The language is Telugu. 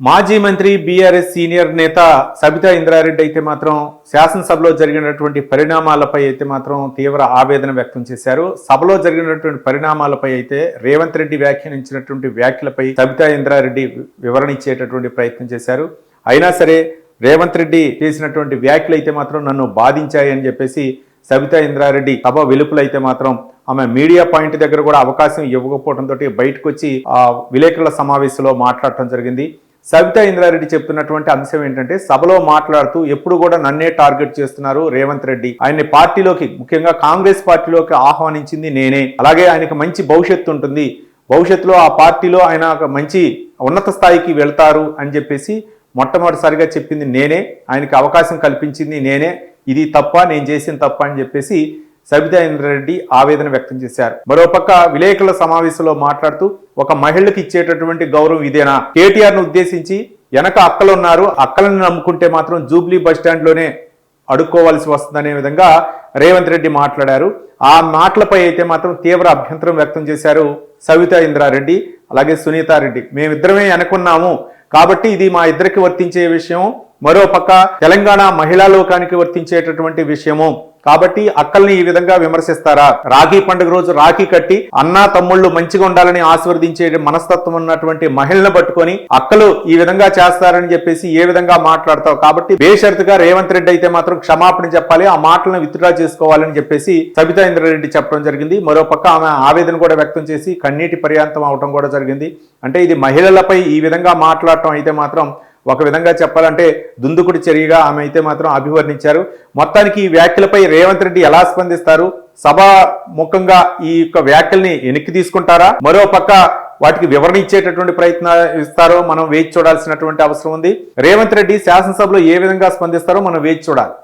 మాజీ మంత్రి బీఆర్ఎస్ సీనియర్ నేత సబితా ఇంద్రారెడ్డి అయితే మాత్రం శాసనసభలో జరిగినటువంటి పరిణామాలపై అయితే మాత్రం తీవ్ర ఆవేదన వ్యక్తం చేశారు. సభలో జరిగినటువంటి పరిణామాలపై అయితే రేవంత్ రెడ్డి వ్యాఖ్యానించినటువంటి వ్యాఖ్యలపై సబితా ఇంద్రారెడ్డి వివరణ ఇచ్చేటటువంటి ప్రయత్నం చేశారు. అయినా సరే రేవంత్ రెడ్డి చేసినటువంటి వ్యాఖ్యలు అయితే మాత్రం నన్ను బాధించాయని చెప్పేసి సబితా ఇంద్రారెడ్డి సభ వెలుపులైతే మాత్రం ఆమె మీడియా పాయింట్ దగ్గర కూడా అవకాశం ఇవ్వకపోవడంతో బయటకు వచ్చి ఆ విలేకరుల సమావేశంలో మాట్లాడటం జరిగింది. సవితా ఇంద్రారెడ్డి చెప్తున్నటువంటి అంశం ఏంటంటే సభలో మాట్లాడుతూ ఎప్పుడు కూడా నన్నే టార్గెట్ చేస్తున్నారు రేవంత్ రెడ్డి. ఆయన్ని పార్టీలోకి ముఖ్యంగా కాంగ్రెస్ పార్టీలోకి ఆహ్వానించింది నేనే. అలాగే ఆయనకు మంచి భవిష్యత్తు ఉంటుంది. భవిష్యత్తులో ఆ పార్టీలో ఆయన ఒక మంచి ఉన్నత స్థాయికి వెళ్తారు అని చెప్పేసి మొట్టమొదటిసారిగా చెప్పింది నేనే. ఆయనకి అవకాశం కల్పించింది నేనే. ఇది తప్ప నేను చేసిన తప్ప అని చెప్పేసి సబితా ఇంద్రారెడ్డి ఆవేదన వ్యక్తం చేశారు. మరోపక్క విలేకరుల సమావేశంలో మాట్లాడుతూ ఒక మహిళకి ఇచ్చేటటువంటి గౌరవం ఇదేనా? కేటీఆర్ను ఉద్దేశించి వెనక అక్కలు ఉన్నారు అక్కలను నమ్ముకుంటే మాత్రం జూబ్లీ బస్లోనే అడుక్కోవాల్సి వస్తుందనే విధంగా రేవంత్ రెడ్డి మాట్లాడారు. ఆ మాటలపై అయితే మాత్రం తీవ్ర అభ్యంతరం వ్యక్తం చేశారు సవితా ఇంద్రారెడ్డి అలాగే సునీతారెడ్డి. మేమిద్దరమే అనుకున్నాము కాబట్టి ఇది మా ఇద్దరికి వర్తించే విషయం. మరో పక్క తెలంగాణ మహిళా లోకానికి వర్తించేటటువంటి విషయము. కాబట్టి అక్కల్ని ఈ విధంగా విమర్శిస్తారా? రాఖీ పండుగ రోజు రాఖీ కట్టి అన్నా తమ్ముళ్ళు మంచిగా ఉండాలని ఆశీర్వదించే మనస్తత్వం ఉన్నటువంటి మహిళను పట్టుకొని అక్కలు ఈ విధంగా చేస్తారని చెప్పేసి ఏ విధంగా మాట్లాడతావు? కాబట్టి బేషరతుగా రేవంత్ రెడ్డి అయితే మాత్రం క్షమాపణ చెప్పాలి ఆ మాటలను విత్డ్రా చేసుకోవాలని చెప్పేసి సబితా ఇంద్రారెడ్డి చెప్పడం జరిగింది. మరో పక్క ఆమె ఆవేదన కూడా వ్యక్తం చేసి కన్నీటి పర్యాంతం అవటం కూడా జరిగింది. అంటే ఇది మహిళలపై ఈ విధంగా మాట్లాడటం అయితే మాత్రం ఒక విధంగా చెప్పాలంటే దుందుకుడి చర్యగా ఆమె అయితే మాత్రం అభివర్ణించారు. మొత్తానికి ఈ వ్యాఖ్యలపై రేవంత్ రెడ్డి ఎలా స్పందిస్తారు? సభ ముఖంగా ఈ యొక్క వ్యాఖ్యల్ని వెనక్కి తీసుకుంటారా? మరో పక్క వాటికి వివరణ ఇచ్చేటటువంటి ప్రయత్నం ఇస్తారో మనం వేచి చూడాల్సినటువంటి అవసరం ఉంది. రేవంత్ రెడ్డి శాసనసభలో ఏ విధంగా స్పందిస్తారో మనం వేచి చూడాలి.